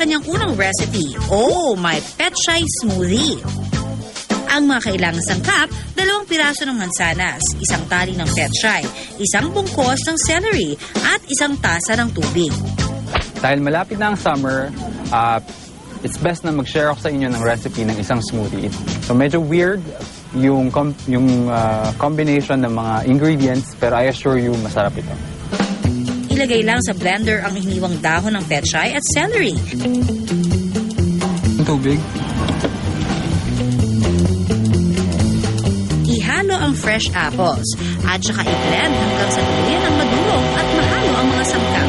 kanyang unang recipe. Oh, my petchay smoothie. Ang mga kailangang sangkap, dalawang piraso ng mansanas, isang tali ng petchay, isang bungkos ng celery, at isang tasa ng tubig. Dahil malapit na ang summer, ah, it's best na mag-share ako sa inyo ng recipe ng isang smoothie. So medyo weird yung, com- yung ah, combination ng mga ingredients, pero I assure you, masarap ito. Ilagay lang sa blender ang hiniwang dahon ng petchay at celery. Ang tubig? Ihalo ang fresh apples at saka i-blend hanggang sa tuluyan ng madurog at mahalo ang mga sangkap.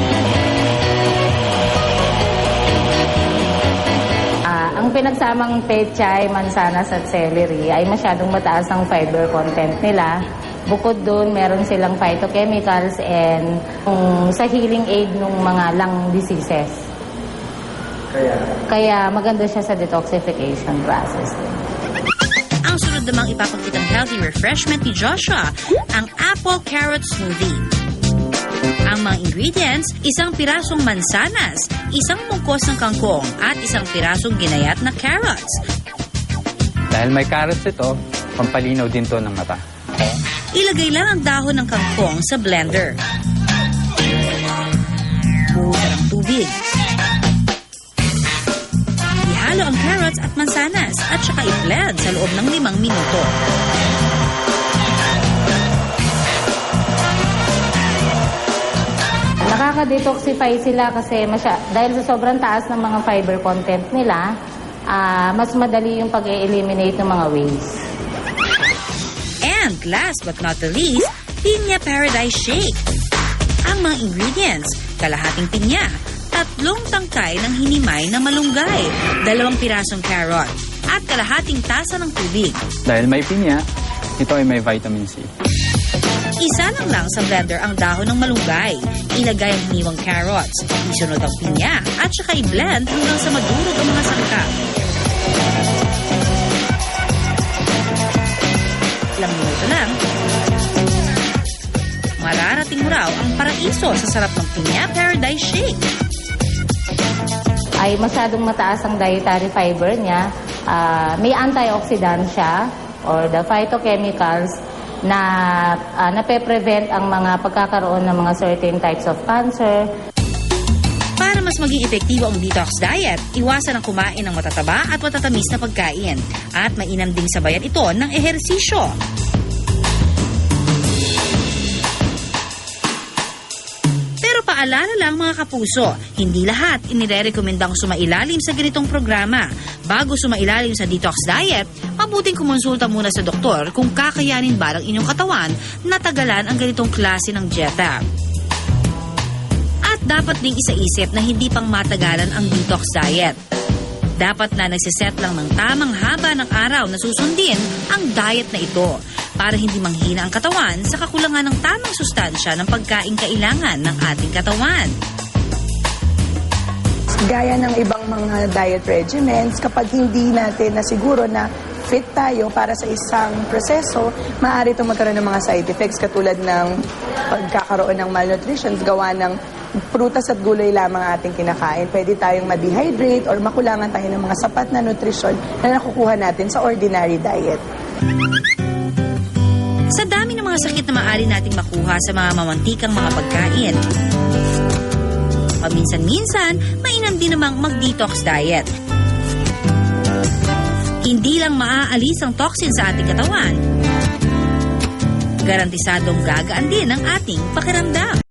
Ah, ang pinagsamang pechay, mansanas at celery ay masyadong mataas ang fiber content nila. Bukod doon, meron silang phytochemicals and um, sa healing aid ng mga lung diseases. Kaya? Kaya maganda siya sa detoxification process. Ang sunod namang ipapakitang healthy refreshment ni Joshua, ang apple carrot smoothie. Ang mga ingredients, isang pirasong mansanas, isang mungkos ng kangkong, at isang pirasong ginayat na carrots. Dahil may carrots ito, pampalinaw din to ng mata. Ilagay lang ang dahon ng kangkong sa blender. Buhusan ng tubig. Ihalo ang carrots at mansanas at saka i-blend sa loob ng limang minuto. Nakaka-detoxify sila kasi masya, dahil sa sobrang taas ng mga fiber content nila, ah, mas madali yung pag-eliminate ng mga waste. And last but not the least, Pinya Paradise Shake. Ang mga ingredients, kalahating pinya, tatlong tangkay ng hinimay na malunggay, dalawang pirasong carrot, at kalahating tasa ng tubig. Dahil may pinya, ito ay may vitamin C. Isa lang lang sa blender ang dahon ng malunggay. Ilagay ang hiniwang carrots, isunod ang pinya, at saka i-blend hanggang sa madurog ang mga sangkap. Ilang minuto lang, mararating mo raw ang paraiso sa sarap ng pinya paradise shake. ay masyadong mataas ang dietary fiber niya. Ah, may antioxidant siya or the phytochemicals na uh, nape-prevent ang mga pagkakaroon ng mga certain types of cancer. Mas maging epektibo ang detox diet, iwasan ang kumain ng matataba at matatamis na pagkain. At mainam ding sabayan ito ng ehersisyo. Pero paalala lang mga kapuso, hindi lahat inirerekomendang sumailalim sa ganitong programa. Bago sumailalim sa detox diet, mabuting kumonsulta muna sa doktor kung kakayanin ba ng inyong katawan na tagalan ang ganitong klase ng dieta. At dapat ding isaisip na hindi pang matagalan ang detox diet. Dapat na nagsiset lang ng tamang haba ng araw na susundin ang diet na ito para hindi manghina ang katawan sa kakulangan ng tamang sustansya ng pagkain kailangan ng ating katawan. Gaya ng ibang mga diet regimens, kapag hindi natin na siguro na fit tayo para sa isang proseso, maaari itong magkaroon ng mga side effects katulad ng pagkakaroon ng malnutrition gawa ng prutas at gulay lamang ating kinakain. Pwede tayong ma-dehydrate or makulangan tayo ng mga sapat na nutrisyon na nakukuha natin sa ordinary diet. Sa dami ng mga sakit na maaari nating makuha sa mga mamantikang mga pagkain. Paminsan-minsan, mainam din namang mag-detox diet. Hindi lang maaalis ang toxin sa ating katawan, garantisadong gagaan din ang ating pakiramdam.